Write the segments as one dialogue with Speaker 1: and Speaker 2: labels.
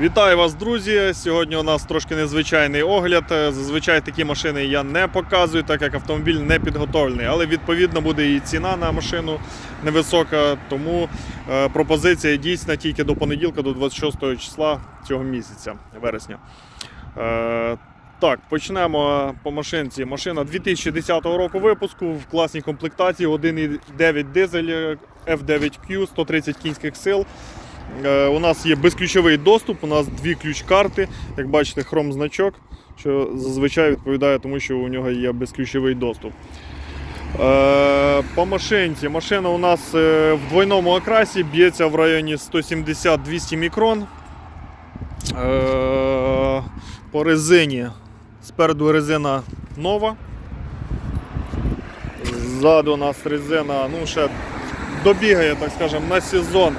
Speaker 1: Вітаю вас, друзі! Сьогодні у нас трошки незвичайний огляд. Е, Зазвичай такі машини я не показую, так як автомобіль не підготовлений. Але відповідно буде і ціна на машину невисока. Тому е, пропозиція дійсна тільки до понеділка, до 26 числа цього місяця, вересня. Е, так, почнемо по машинці. Машина 2010 року випуску в класній комплектації 1,9 дизель е, F9Q 130 кінських сил. Е, У нас є безключовий доступ, у нас дві ключ-карти, як бачите, хром значок, що зазвичай відповідає тому, що у нього є безключовий доступ. Е, По машинці. Машина у нас е, в двойному окрасі б'ється в районі 170-200 мікрон. По резині. Спереду резина нова. Ззаду у нас резина, ну ще добігає, так скажемо, на сезон.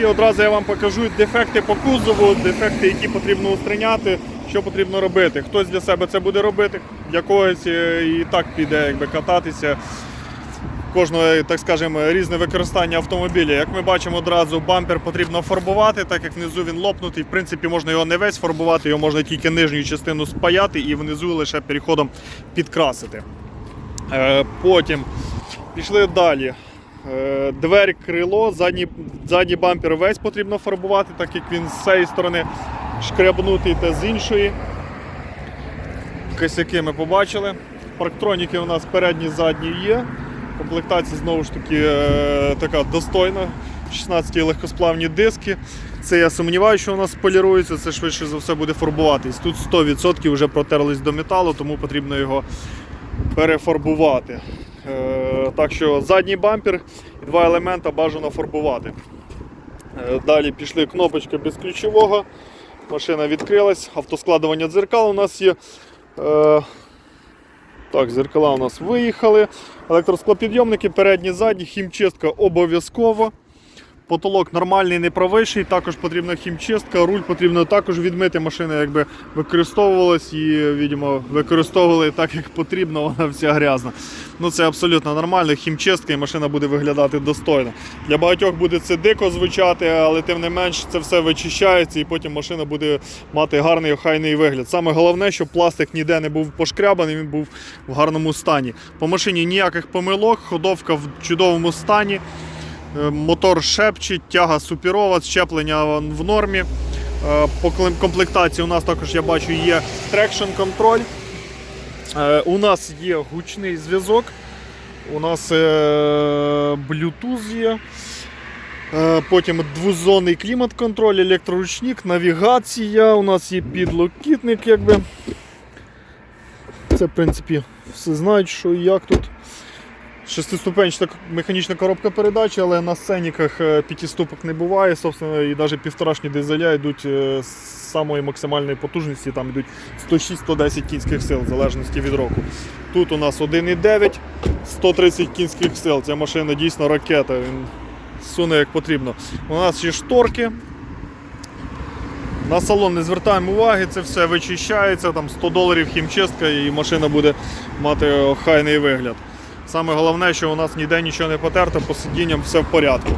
Speaker 1: І одразу я вам покажу дефекти по кузову, дефекти, які потрібно устраняти, що потрібно робити. Хтось для себе це буде робити, для когось е, і так піде якби, кататися. Кожного, так скажемо, різне використання автомобіля. Як ми бачимо, одразу бампер потрібно фарбувати, так як внизу він лопнутий. В принципі, можна його не весь фарбувати, його можна тільки нижню частину спаяти і внизу лише переходом підкрасити. Е, Потім пішли далі. Е, Двері, крило, задній, задній бампер весь потрібно фарбувати, так як він з цієї сторони шкребнутий та з іншої. Косяки ми побачили. Парктроніки у нас передні, задні є. Комплектація знову ж таки е, така достойна. 16 легкосплавні диски. Це я сумніваюся, що у нас полірується, це швидше за все буде фарбуватись. Тут 100% вже протерлись до металу, тому потрібно його перефарбувати. Е, Так що задній бампер і два елемента бажано фарбувати. Е, Далі пішли кнопочка безключового. Машина відкрилась, автоскладування дзеркал у нас є. Е, Так, зеркала у нас виїхали. Електросклопідйомники, передні, задні, хімчистка обов'язково. Потолок нормальний, не провищий, також потрібна хімчистка, руль потрібно також відмити. Машина якби використовувалась і, видимо, використовували так, як потрібно, вона вся грязна. Ну це абсолютно нормально. Хімчистка і машина буде виглядати достойно. Для багатьох буде це дико звучати, але тим не менш це все вичищається і потім машина буде мати гарний охайний вигляд. Саме головне, щоб пластик ніде не був пошкрябаний, він був в гарному стані. По машині ніяких помилок, ходовка в чудовому стані. Е, Мотор шепчить, тяга суперова, щеплення в нормі. Е, По комплектації у нас також я бачу є трекшн контроль. У нас є гучний зв'язок. У нас е, Bluetooth є. Потім двозонний клімат-контроль, електроручник, навігація. У нас є підлокітник, якби. Це, в принципі, все знають, що і як тут. Шестиступенчата механічна коробка передач, але на сценіках е, п'ятиступок не буває. Собственно, і навіть півторашні дизеля йдуть е, з самої максимальної потужності, там йдуть 106-110 кінських сил, в залежності від року. Тут у нас 1,9, 130 кінських сил. Ця машина дійсно ракета, він суне як потрібно. У нас є шторки. На салон не звертаємо уваги, це все вичищається, там 100 доларів хімчистка і машина буде мати охайний вигляд. Саме головне, що у нас ніде нічого не потерто, по сидінням все в порядку.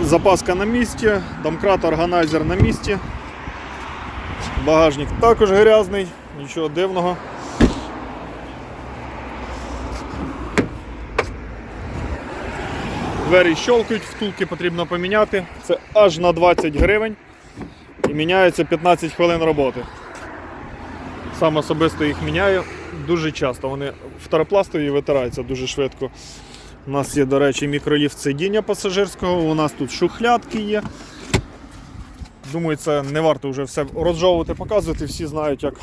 Speaker 1: Запаска на місці, домкрат органайзер на місці. Багажник також грязний, нічого дивного. Двері щелкають, втулки потрібно поміняти. Це аж на 20 гривень і міняється 15 хвилин роботи. Сам особисто їх міняю дуже часто. Вони второпластові витираються дуже швидко. У нас є, до речі, мікроліфт сидіння пасажирського, у нас тут шухлядки є. Думаю, це не варто вже все розжовувати, показувати, всі знають, як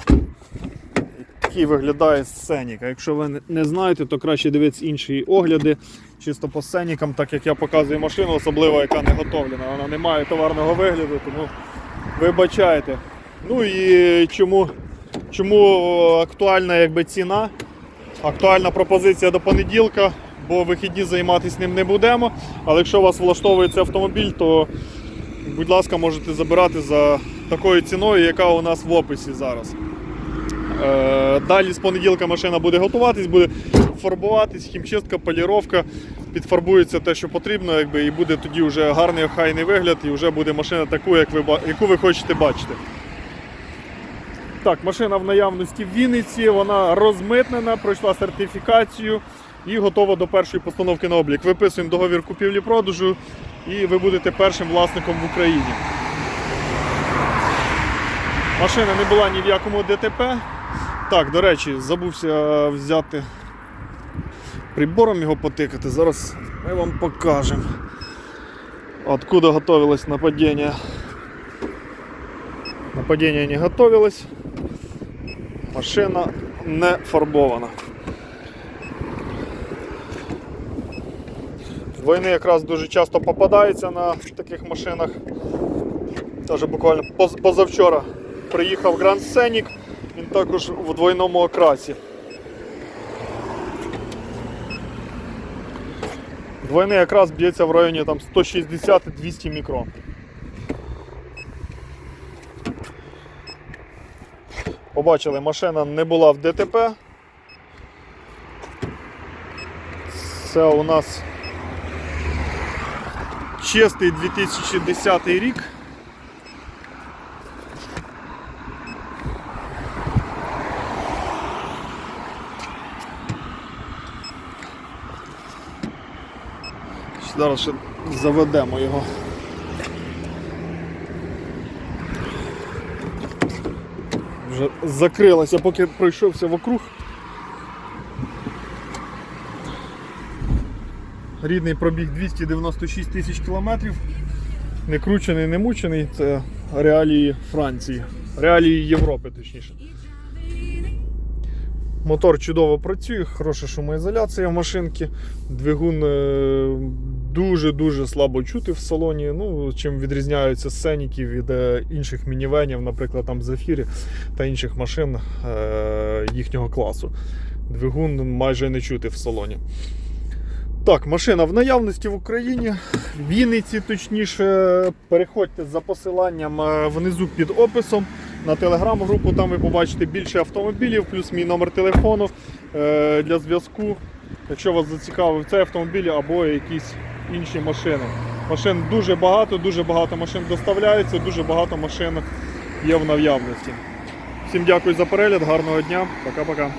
Speaker 1: який виглядає сценік. А якщо ви не- знаєте, то краще дивитися інші огляди чисто по сценікам, так як я показую машину, особливо яка не готовлена. Вона не має товарного вигляду, тому вибачайте. Ну і чому, чому актуальна якби, ціна? Актуальна пропозиція до понеділка, бо вихідні займатися ним не будемо. Але якщо вас влаштовує цей автомобіль, то будь ласка, можете забирати за такою ціною, яка у нас в описі зараз. Е, Далі з понеділка машина буде готуватись, буде фарбуватись, хімчистка, поліровка. підфарбується те, що потрібно, якби, і буде тоді вже гарний охайний вигляд, і вже буде машина таку, як ви, яку ви хочете бачити. Так, машина в наявності в Вінниці, вона розмитнена, пройшла сертифікацію і готова до першої постановки на облік. Виписуємо договір купівлі-продажу і ви будете першим власником в Україні. Машина не була ні в якому ДТП. Так, до речі, забувся взяти прибором його потикати. Зараз ми вам покажемо. Откуда готовилось нападение. Нападение не готовилось. Машина не фарбована. Двойни якраз дуже часто попадаються на таких машинах. Даже буквально позавчора приїхав Grand Scenic, він також в двойному окрасі. Двойний якраз б'ється в районі там 160-200 мікрон. Побачили, машина не була в ДТП. Це у нас чистий 2010 рік. Зараз ще заведемо його. Вже закрилося, поки пройшовся вокруг. Рідний пробіг 296 тисяч кілометрів. Не кручений, не мучений. Це реалії Франції. Реалії Європи, точніше. Мотор чудово працює, хороша шумоізоляція в машинці. Двигун е, дуже-дуже слабо чути в салоні. Ну, чим відрізняються сценіки від е, інших мінівенів, наприклад, там Зефірі та інших машин е, їхнього класу. Двигун майже не чути в салоні. Так, машина в наявності в Україні, в Вінниці, точніше, переходьте за посиланням е, внизу під описом на телеграм-групу. Там ви побачите більше автомобілів, плюс мій номер телефону для зв'язку. Якщо вас зацікавив цей автомобіль або якісь інші машини. Машин дуже багато, дуже багато машин доставляється, дуже багато машин є в наявності. Всім дякую за перегляд, гарного дня, пока-пока.